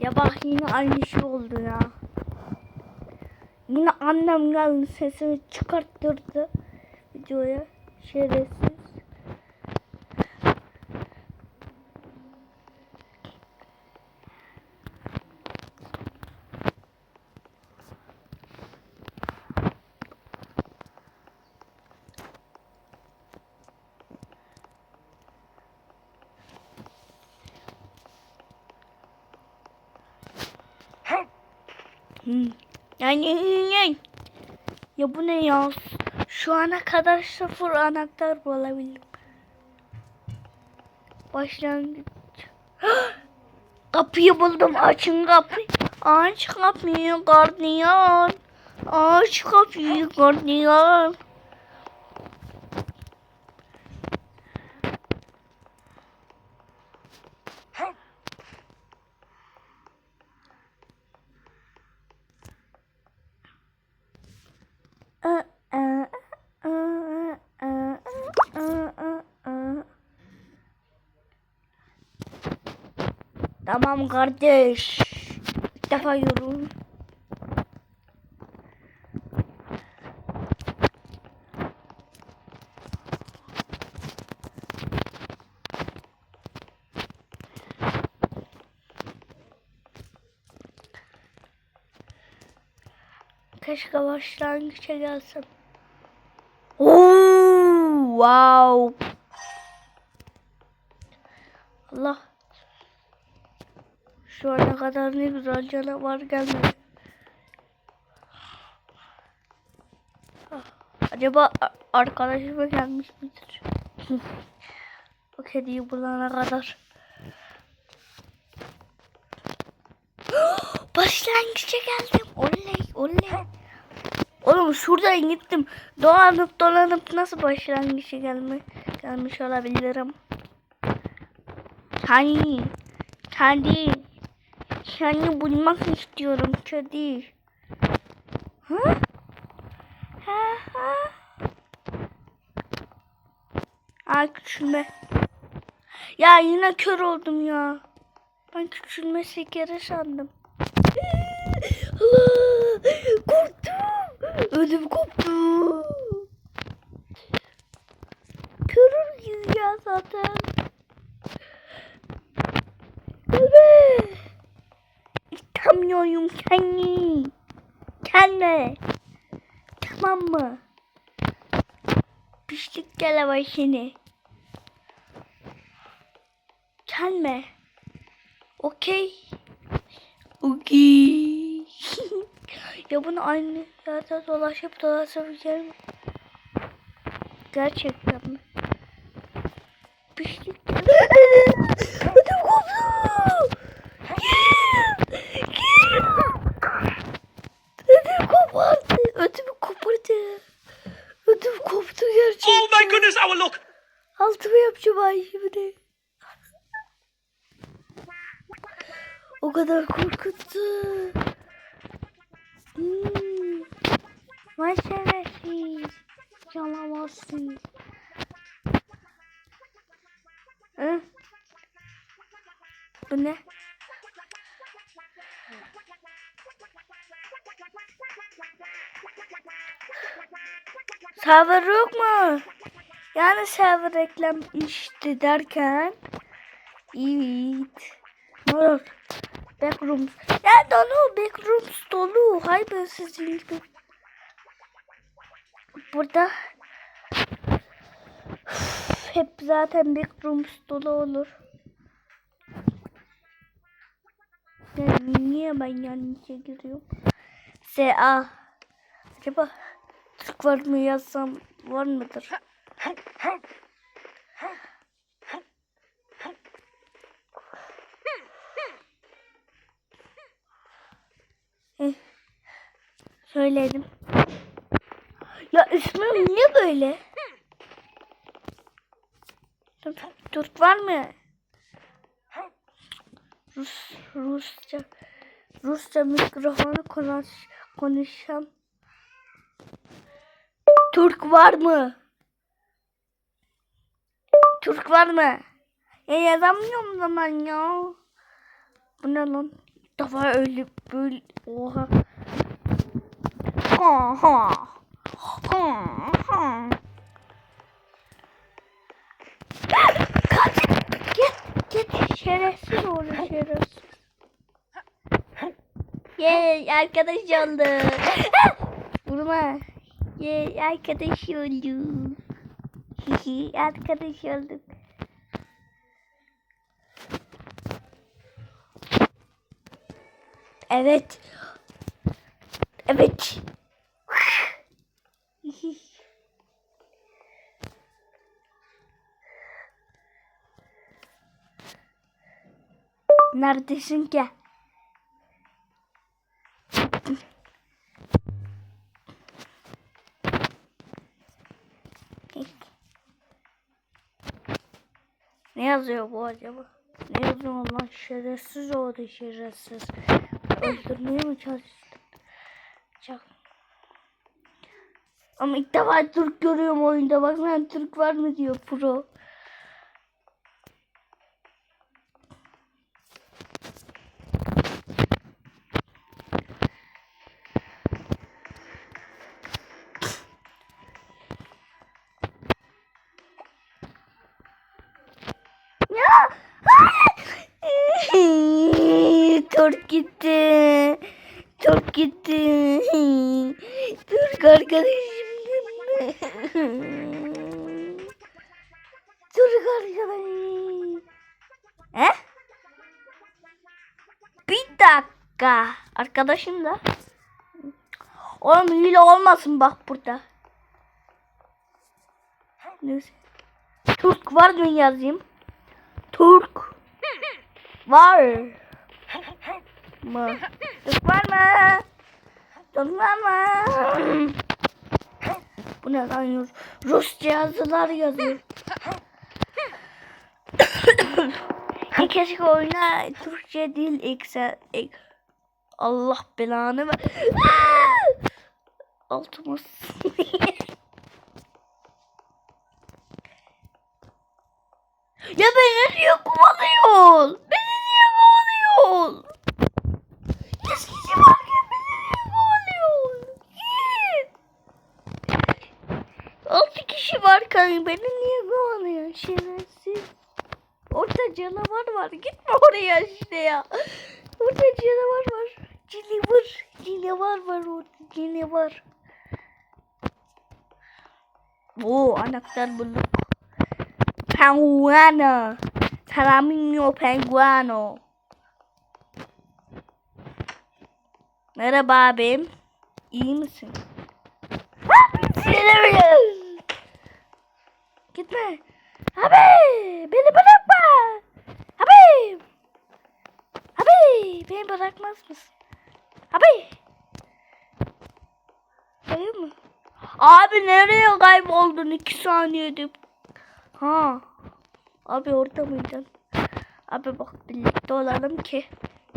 Ya bak yine aynı şey oldu ya. Yine annem geldi sesini çıkarttırdı videoya. Şerefsiz. Hmm. Yani ya bu ne ya? Şu ana kadar sıfır anahtar bulabildim. Başlangıç. Kapıyı buldum. Açın kapıyı. Aç kapıyı gardiyan. Aç kapıyı gardiyan. Aa, aa, aa, aa, aa, aa, aa. Tamam kardeş. İlk defa yorum. Keşke başlangıça gelsin. Oo, wow. Allah. Şu ana kadar ne güzel canavar gelmedi. Acaba arkadaşıma gelmiş midir? Bu kediyi bulana kadar. Başlangıça geldim. Oley oley. Oğlum şuradan gittim. Dolanıp dolanıp nasıl başlangıça gelme gelmiş olabilirim? Hani kendi kendi bulmak istiyorum kedi. Ha? Ha ha. Ay küçülme. Ya yine kör oldum ya. Ben küçülme şekeri sandım. Allah! Korktum. Ödüm koptu. Körür ya zaten. Evet. İstemiyorum seni. Gelme. Tamam mı? Pişlik gele seni. Gelme. Okey. Okey. ya bunu aynı yerde dolaşıp dolaşabileceğim. Gerçekten mi? Pişlik gele. Ödüm koptu. Ödüm kopardı. Ödümü kopardı. Ödüm koptu gerçekten. Oh my goodness, our look! Altımı yapacağım ay şimdi. O kadar korkuttu. Hmm. Vay şerefsiz. Canlamazsın. Hı? Bu ne? Server yok mu? Yani server reklam işte derken Evet. Ne olur? Backrooms. Ya dolu backrooms dolu. Hay ben sizin. Burada hep zaten backrooms dolu olur. Ya niye ben yanlışa giriyorum? SA. Acaba Türk var mı yazsam var mıdır? Eh, Söyledim. Ya ismim niye böyle? Dur, Türk var mı? Rus, Rusça. Rusça mikrofonu konuş, konuşacağım. Türk var mı? Türk var mı? Ya yazamıyorum zaman ya. Bu ne lan? defa öyle böyle oha. Ha ha. Ha ha. Kaç. Git git şerefsiz oğlum şerefsiz. Ye arkadaş oldu. Vurma. Ye arkadaş olduk. Hihi arkadaş olduk. Evet. Evet. Neredesin ki? Yazıyor bu acaba? Ne yazıyor lan şerefsiz oldu şerefsiz. Öldürmeye mi çalıştın? Çok. Ama ilk defa Türk görüyorum oyunda. Bak lan Türk var mı diyor pro. Türk gitti. Türk gitti. Türk arkadaşım. Türk arkadaşım. He? Bir dakika. Arkadaşım da. Oğlum hile olmasın bak burada. Neyse. Türk var mı yazayım? Türk var mı? Türk var mı? Türk var mı? Bu ne lan? Rus- Rusça yazılar yazıyor. Keşke oyuna Türkçe değil eksen. ek- Allah belanı ver. Altıma Ya beni niye kovalıyorsun? Beni niye kovalıyorsun? Eskisi varken beni niye kovalıyorsun? Git. Altı kişi varken beni niye kovalıyorsun şerefsiz? Orada canavar var. Gitme oraya işte ya. Orada canavar var. Canavar. Canavar var orada. Canavar. Oo anahtar bulduk. Penguano. Flamingo penguano. Merhaba abim. İyi misin? Sinirliyim. Gitme. Abi beni bırakma. Abi. Abi beni bırakmaz mısın? Abi. Hayır mı? Abi nereye kayboldun iki saniyede? Ha. Abi orada mıydın? Abi bak birlikte olalım ki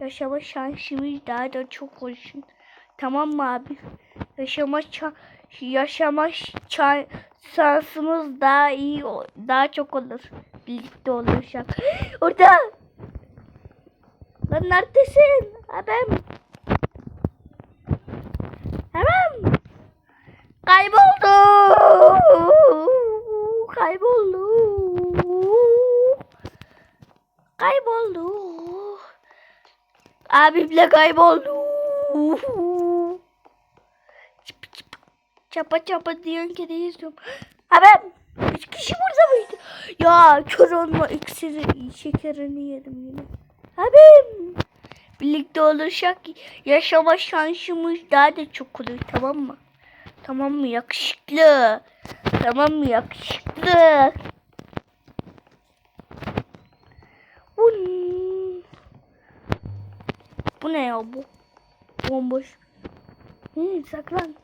yaşama şansımız daha da çok olsun. Tamam mı abi? Yaşama şa- yaşama şa- şansımız daha iyi daha çok olur. Birlikte olursak. Orada. Lan neredesin? Abim. Abim. Kayboldu. Kayboldu. Kayboldu. Abimle kayboldu. Çapa çapa diyen kedi izliyorum. Abim. Üç kişi burada mıydı? Ya kör olma iksiri şekerini yedim yine. Abim. Birlikte olursak yaşama şansımız daha da çok olur tamam mı? Tamam mı yakışıklı? Tamam mı yakışıklı? Bu, bu ne ya bu? Bomboş. Hı, saklan.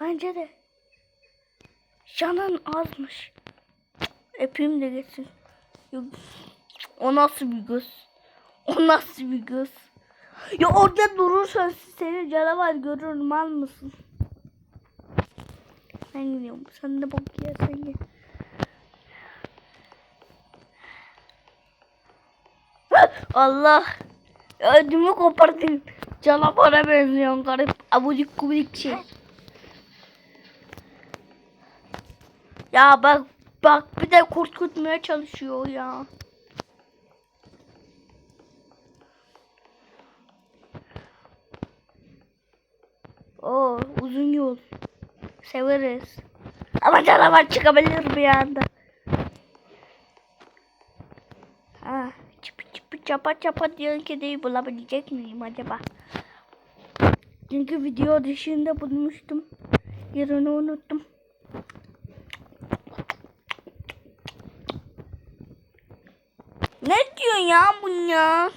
Bence de. Canın azmış. Öpeyim de geçsin. O nasıl bir göz? O nasıl bir göz? Ya orada durursan seni canavar görür mal mısın? Ben gidiyorum. Sen de bak ya sen git. Allah. Ödümü kopardın. Canavara benziyorsun garip. Abudik kubudik şey. Ya bak bak bir de korkutmaya çalışıyor ya. Oo uzun yol. Severiz. Ama canavar çıkabilir bir anda. Ha, çıpı çıpı çapa çapa diyor ki değil bulabilecek miyim acaba? Çünkü video dışında bulmuştum. Yerini unuttum. Ne diyor ya bu ya?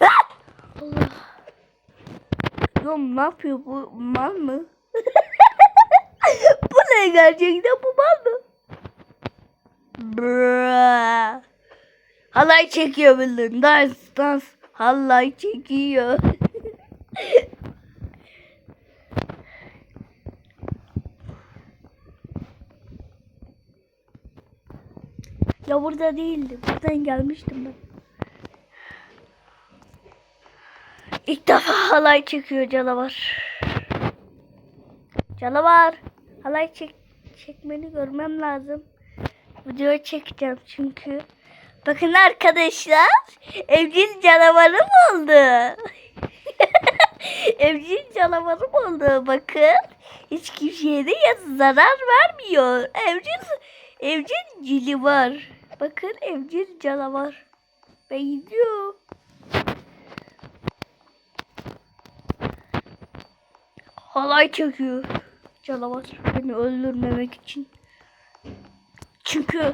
Ah! Allah. Yom ne yapıyor bu mal mı? bu ne gerçekten bu mal mı? Bra. Halay çekiyor bildin. Dans dans. Halay çekiyor. Ya burada değildi. Buradan gelmiştim ben. İlk defa halay çekiyor canavar. Canavar. Halay çek çekmeni görmem lazım. Video çekeceğim çünkü. Bakın arkadaşlar. Evcil canavarım oldu. evcil canavarım oldu. Bakın. Hiç kimseye de zarar vermiyor. Evcil evcil cili var. Bakın evcil canavar. Ben gidiyor. Halay çekiyor. Canavar beni öldürmemek için. Çünkü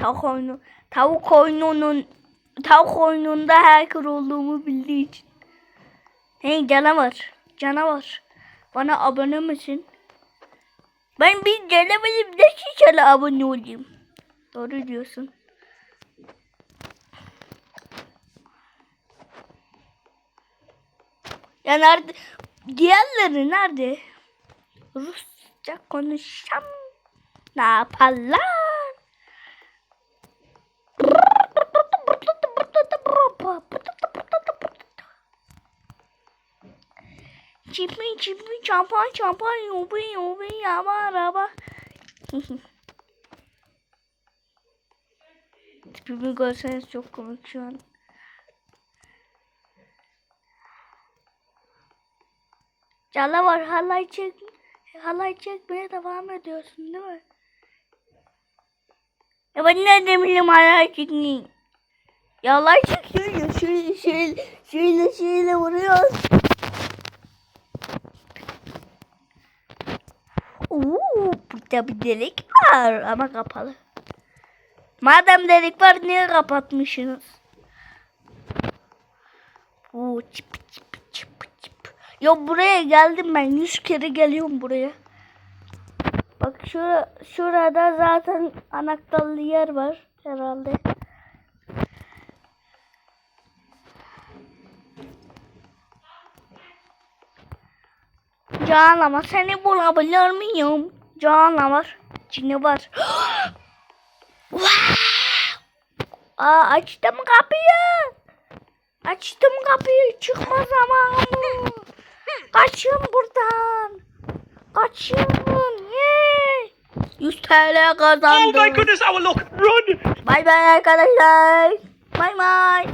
tavuk oyunu, tavuk oyununun tavuk oyununda hacker olduğumu bildiği için. Hey canavar, canavar. Bana abone misin? Ben bir canavarım nasıl sana abone olayım? Doğru diyorsun. Ya nerede? Diğerleri nerede? Rusça konuşsam ne yaparlar? Çipi çipi çampan çampan yubi yubi yama araba. Tipimi görseniz çok komik şu an. Canavar halay çek halay çekmeye devam ediyorsun değil mi? Ya ben ne bileyim halay çekmeyi. Ya halay çekiyor şöyle şöyle şöyle şöyle vuruyoruz. Oo, burada bir delik var ama kapalı. Madem delik var niye kapatmışsınız? Oo, çıp çıp. Ya buraya geldim ben. Yüz kere geliyorum buraya. Bak şura, şurada zaten anahtarlı yer var herhalde. Canavar seni bulabilir miyim? Canavar. Cini var. Aa, açtım kapıyı. Açtım kapıyı. Çıkma zamanı. Kaçın buradan. Kaçın. Yay. 100 TL Oh kazandım. my goodness, our luck! Run! Bay bay arkadaşlar. Bay bay.